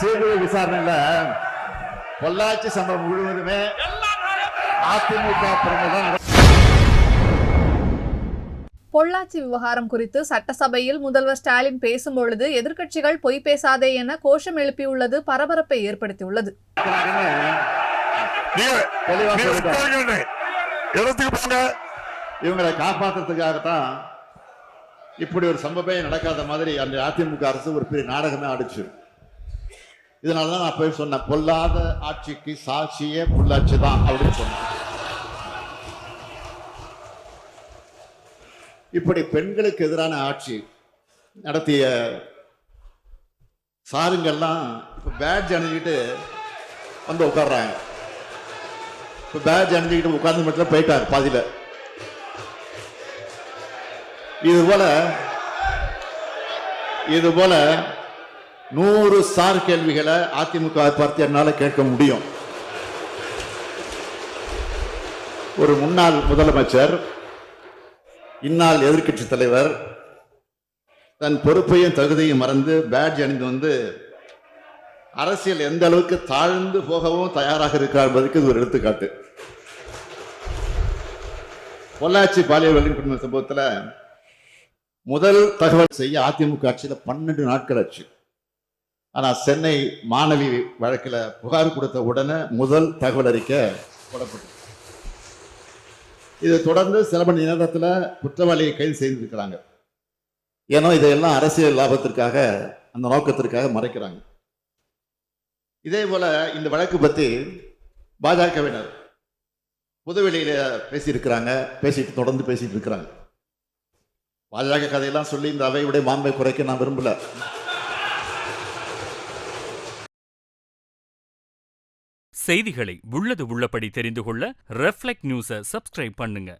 CBI விசாரணையில பொள்ளாச்சி சம்பவம் முழுவதுமே அதிமுக பொள்ளாச்சி விவகாரம் குறித்து சட்டசபையில் முதல்வர் ஸ்டாலின் பேசும்பொழுது எதிர்க்கட்சிகள் பொய் பேசாதே என கோஷம் எழுப்பியுள்ளது பரபரப்பை ஏற்படுத்தியுள்ளது. இவங்களை காப்பாத்துறதுக்காகத்தான் இப்படி ஒரு சம்பவமே நடக்காத மாதிரி அந்த அதிமுக அரசு ஒரு பெரிய நாடகமே ஆடிச்சு. இதனால தான் நான் போய் சொன்னேன் பொல்லாத ஆட்சிக்கு சாட்சியே பொள்ளாச்சி தான் அப்படின்னு சொன்னேன். இப்படி பெண்களுக்கு எதிரான ஆட்சி நடத்திய சாருங்கெல்லாம் இப்போ பேட்ஜ் அணிஞ்சிக்கிட்டு வந்து உட்காடுறாங்க இப்போ பேட்ஜ் அணிஞ்சிக்கிட்டு உட்கார்ந்து மட்டும் போயிட்டாங்க பாதியில். இது போல இது போல நூறு சார் கேள்விகளை அதிமுக பார்த்தியனால கேட்க முடியும். ஒரு முன்னாள் முதலமைச்சர் இந்நாள் எதிர்க்கட்சி தலைவர் தன் பொறுப்பையும் தகுதியும் மறந்து பேட்ஜ் அணிந்து வந்து அரசியல் எந்த அளவுக்கு தாழ்ந்து போகவும் தயாராக இருக்கிறார் என்பதற்கு இது ஒரு எடுத்துக்காட்டு. பொள்ளாச்சி பாலியல் வழங்கி குடும்ப சம்பவத்தில் முதல் தகவல் செய்ய அதிமுக ஆட்சியில் பன்னெண்டு நாட்கள் ஆச்சு. ஆனால் சென்னை மாணவி வழக்கில் புகார் கொடுத்த உடனே முதல் தகவல் அறிக்கை போடப்பட்டது. இதை தொடர்ந்து சில மணி நேரத்தில் குற்றவாளியை கைது செய்திருக்கிறாங்க. ஏன்னா இதையெல்லாம் அரசியல் லாபத்திற்காக அந்த நோக்கத்திற்காக மறைக்கிறாங்க. இதே போல இந்த வழக்கு பற்றி பாஜகவினர் புதுவெளியில் பேசியிருக்கிறாங்க பேசிட்டு தொடர்ந்து பேசிட்டு இருக்கிறாங்க. பாஜக கதையெல்லாம் சொல்லி இந்த அவையுடைய மாண்பை குறைக்க நான் விரும்பல. செய்திகளை உள்ளது உள்ளபடி தெரிந்து கொள்ள ரெஃப்ளெக்ட் நியூஸை சப்ஸ்கிரைப் பண்ணுங்க.